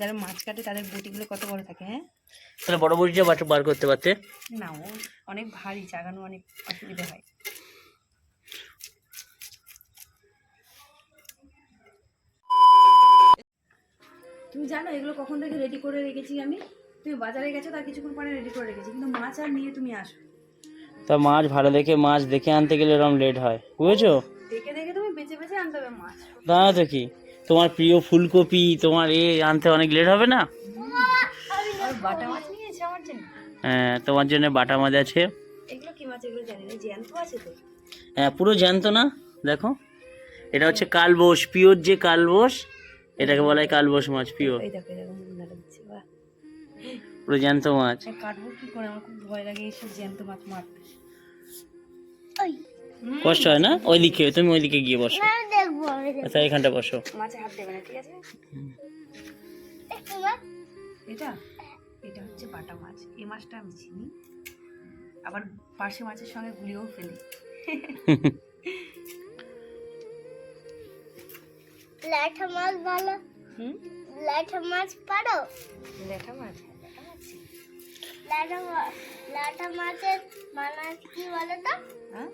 যারা মাছ কাটে তাদের বটিগুলো কত বড় থাকে হ্যাঁ? তাহলে বড় বড়িটা বাট বার করতে পারতে? না ও অনেক ভারী চাগানো অনেক অসুবিধা হয়। তুমি জানো এগুলো কখন থেকে রেডি করে রেখেছি আমি? তুমি বাজারে গেছো তার কিছুক্ষণ পরে রেডি করে রেখেছি কিন্তু মাছ আর নিয়ে তুমি আসো। তা মাছ ভালো দেখে মাছ দেখে আনতে গেলে এরকম লেট হয়। বুঝেছ? দেখে দেখে তুমি বেছে বেছে আনতে হবে মাছ। দাঁড়া তো কি তোমার প্রিয় ফুলকপি তোমার এ আনতে অনেক লেট হবে না? আর বাটা মাছ নিয়েছে আমার জন্য? হ্যাঁ তোমার জন্য বাটা মাছ আছে। এগুলো কি মাছ? এগুলো জানি না জ্যান্ত আছে তো। হ্যাঁ পুরো জ্যান্ত না? দেখো। এটা হচ্ছে কালবোস পিওর যে কালবোস এটাকে বলা হয় কালবোস মাছ পিওর। পুরো জ্যান্ত মাছ। কাটবো কি করে? আমার খুব ভয় লাগে এইসব জ্যান্ত মাছ মারতে। কষ্ট হয় না? ওইদিকে তুমি ওইদিকে গিয়ে বসো। দেখব আচ্ছা এখানটা বসো। মাছে হাত দেবে না ঠিক আছে? এটা? এটা হচ্ছে বাটা মাছ। এই মাছটা আমি চিনি। আবার পার্শে মাছের সঙ্গে গুলিয়েও ফেলি। লাঠা মাছ ভালো। হুম? লাঠা মাছ পারো? লেঠা মাছ হ্যাঁ, লেঠা মাছ। লাঠা মাছের বানাজ কি বলে তো হ্যাঁ?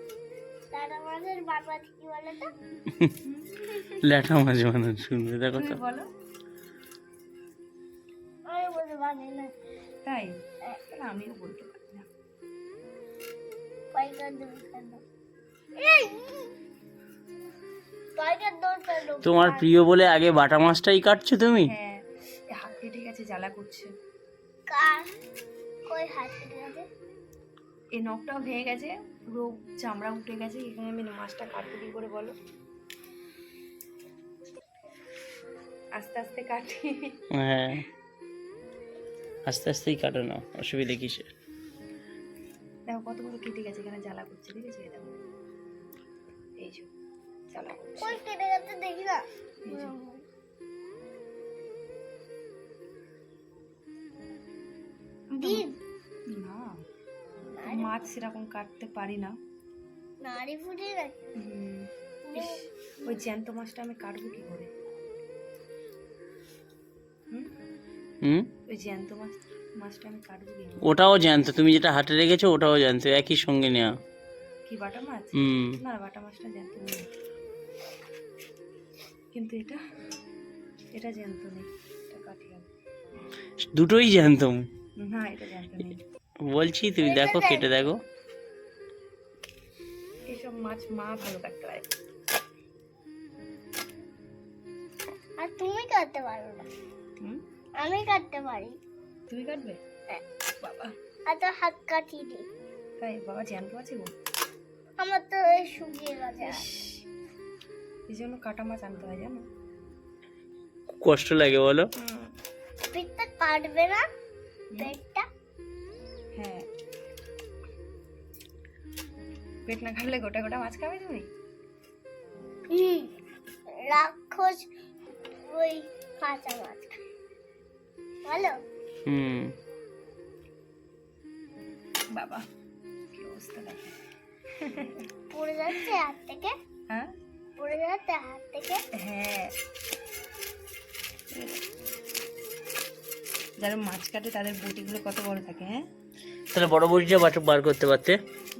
ল্যাঠা মাছ বানানো শুনবে দেখো তো বলো। তাই? আমিও বলতে পারি না। তোমার প্রিয় বলে আগে বাটা মাছটাই কাটছো তুমি? হ্যাঁ হাত কেটে গেছে জ্বালা করছে। কার? কই হাত কেটে গেছে? এই নখটাও ভেঙে গেছে পুরো চামড়া উঠে গেছে এখানে আমি মাছটা কাটবো কি করে বলো? আস্তে আস্তে কাটি। হ্যাঁ। আস্তে আস্তেই কাটো না অসুবিধা কিসে দেখো কত কতগুলো কেটে গেছে এখানে জ্বালা করছে দেখেছ? এই দেখো। এই যে জ্বালা করছে। কই কেটে গেছে দেখি না। মাছ সেরকম কাটতে পারি না। গেছে ওই জ্যান্ত মাছটা আমি কাটবো কি করে? হুম? হুম? ওই জ্যান্ত মাছ মাছটা আমি কাটবো কি ওটাও জানতো তুমি যেটা হাটে রেখেছো ওটাও জানতো একই সঙ্গে নেওয়া কি বাটা মাছ? হুম। না বাটা মাছটা জ্যান্ত নেই। কিন্তু এটা এটা জ্যান্ত নেই এটা দুটোই জানতাম না এটা জ্যান্ত নেই। বলছি তুমি দেখো কেটে দেখো। এইসব মাছ মা ভালো কাটতে পারে। আর তুমি কাটতে পারো না। আমি কাটতে পারি। তুমি কাটবে? হ্যাঁ। বাবা। আর তো হাত কাটিয়ে দিই। তাই? বাবা জ্যান্ত আছে গো। আমার তো শুকিয়ে গেছে। এই জন্য কাটা মাছ আনতে হয় জানো? কষ্ট লাগে বলো। পেটটা কাটবে না? পেটটা হ্যাঁ। পেট না কাটলে গোটা গোটা মাছ খাবে তুমি? রাক্ষস ওই কাঁচা মাছ ভালো হুম। বাবা কি অবস্থা দেখো। পড়ে যাচ্ছে হাত থেকে? হ্যাঁ? পড়ে যাচ্ছে হাত থেকে? হ্যাঁ। যারা মাছ কাটে তাদের বটিগুলো কত বড় থাকে হ্যাঁ? তাহলে বড় বড়িটা বাট বার করতে পারতে?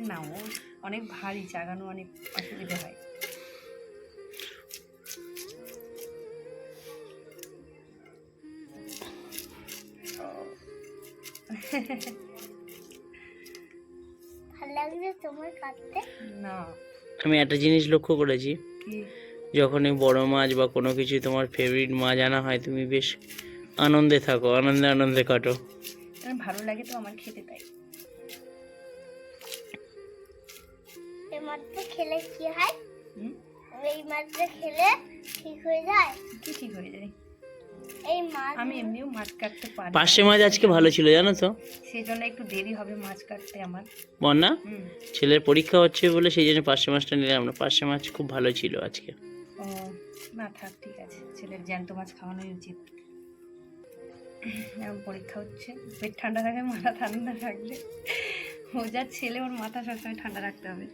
না ও অনেক ভারী চাগানো অনেক অসুবিধা হয়। না। আমি একটা জিনিস লক্ষ্য করেছি। যখনই বড় মাছ বা কোনো কিছু তোমার ফেভারিট মাছ আনা হয় তুমি বেশ আনন্দে থাকো আনন্দে আনন্দে কাটো। ভালো লাগে তো আমার খেতে তাই। মাছটা খেলে কি হয়? এই মাছটা খেলে ঠিক হয়ে যায়? কি ঠিক হয়ে যায়? এই মাছ আমি এমনিও মাছ কাটতে পারি পার্শে মাছ আজকে ভালো ছিল জানো তো? সেই জন্য একটু দেরি হবে মাছ কাটতে আমার। বন্যা? ছেলের পরীক্ষা হচ্ছে বলে সেই জন্য পার্শে মাছটা নিলাম না। পার্শে মাছ খুব ভালো ছিল আজকে। ও না থাক ঠিক আছে। ছেলের জ্যান্ত মাছ খাওয়ানোই উচিত। এখন পরীক্ষা হচ্ছে। পেট ঠান্ডা থাকে মাথা ঠান্ডা থাকলে। ও যা ছেলে ওর মাথা সবসময় ঠান্ডা রাখতে হবে।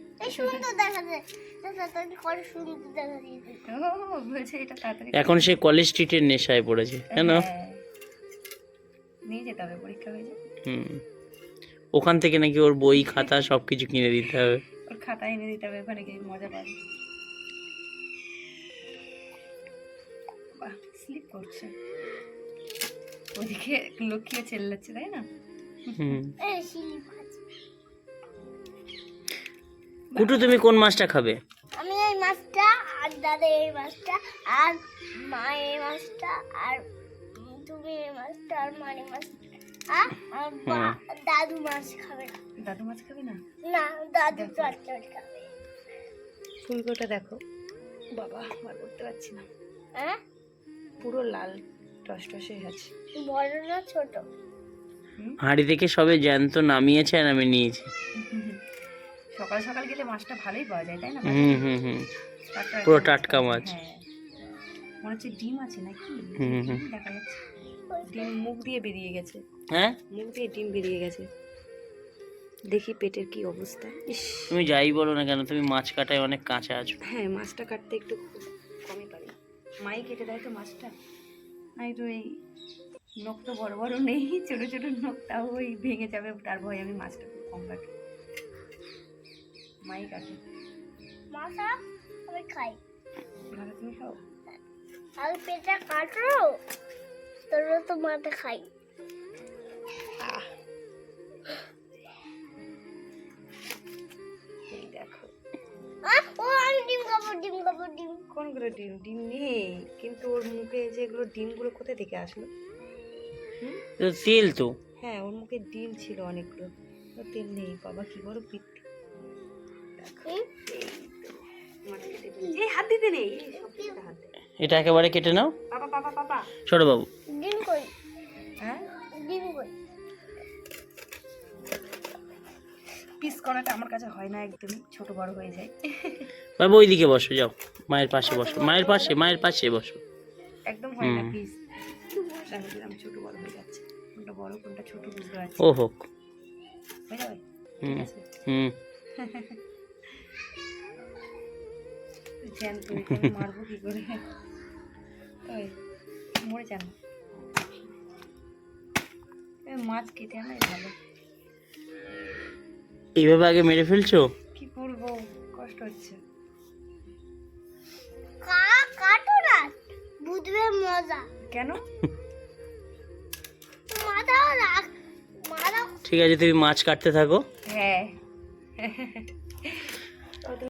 এখন সে কলেজ স্ট্রিটের নেশায় পড়েছে কেন? হ্যাঁ, নিয়ে যেতে হবে পরীক্ষা হয়ে যায় হুম। ওখান থেকে নাকি ওর বই খাতা সব কিছু কিনে দিতে হবে। ওর খাতা এনে দিতে হবে ওখানে গিয়ে মজা পাবে। বাহ স্লিপ করছে। ওদিকে লক্ষ্মীও চেল্লাচ্ছে তাই না? হুম। কুটু তুমি কোন মাছটা খাবে? আমি এই মাছটা আর দাদা এই মাছটা আর মা এই মাছটা আর তুমি এই মাছটা আর মা এই মাছটা আর দাদু মাছ খাবে না। দাদু মাছ খাবে না? না দাদু চটচট খাবে। ফুলকোটা দেখো। বাবা বার করতে পারছি না। হ্যাঁ? পুরো লাল টস টসে আছে। বড় না ছোট? হাঁড়ি থেকে সবে জ্যান্ত নামিয়েছে আর আমি নিয়েছি। সকাল সকাল গেলে মাছটা ভালোই পাওয়া যায় তাই না? হুম হুম হুম। পুরো টাটকা মাছ। হ্যাঁ। মনে হচ্ছে ডিম আছে নাকি? হুম, হুম। দেখা যাচ্ছে। ডিম মুখ দিয়ে বেরিয়ে গেছে। হ্যাঁ? মুখ দিয়ে ডিম বেরিয়ে গেছে। দেখি পেটের কি অবস্থা। ইস। তুমি যাই বলো না কেন তুমি মাছ কাটায় অনেক কাঁচা আছো। হ্যাঁ মাছটা কাটতে একটু খুব কমই পারি। মাই কেটে দেয় তো মাছটা। আমি তো এই নখ তো বড় বড় নেই ছোট ছোট নখ তাও ওই ভেঙে যাবে তার ভয় আমি মাছটা খুব কম কাটি। মাই কাটে মাথা আমি খাই। ভালো তুমি খাও? আমি পেটটা কাটো তোর তো মাথা খাই। দেখো। ও আমি ডিম খাব ডিম খাব ডিম। কোনগুলো ডিম? ডিম নেই। কিন্তু ওর মুখে যেগুলো ডিমগুলো কোথা থেকে আসলো? তো তেল তো। হ্যাঁ ওর মুখে ডিম ছিল অনেকগুলো। তেল নেই বাবা কি বড় এটা একেবারে কেটে নাও। ছোট বাবু। হ্যাঁ? পিস করাটা আমার কাছে হয় না একদমই ছোট বড় হয়ে যায়। বাবু ওইদিকে বসো যাও। মায়ের পাশে বসো। মায়ের পাশে মায়ের পাশে বসো। একদম হয় না পিস। ছোট বড় হয়ে যাচ্ছে। কোনটা বড় কোনটা ছোট বুঝতে পারছি ও হোক। হুম হুম। জ্যান তুমি এখানে মারবো কি করে? ওই মরে যান। এই মাছ কেটে আনাই ভালো। এইভাবে আগে মেরে ফেলছো? কি করব? কষ্ট হচ্ছে। কা কাটো না। বুঝবে মজা। কেন? ঠিক আছে তুমি মাছ কাটতে থাকো। হ্যাঁ।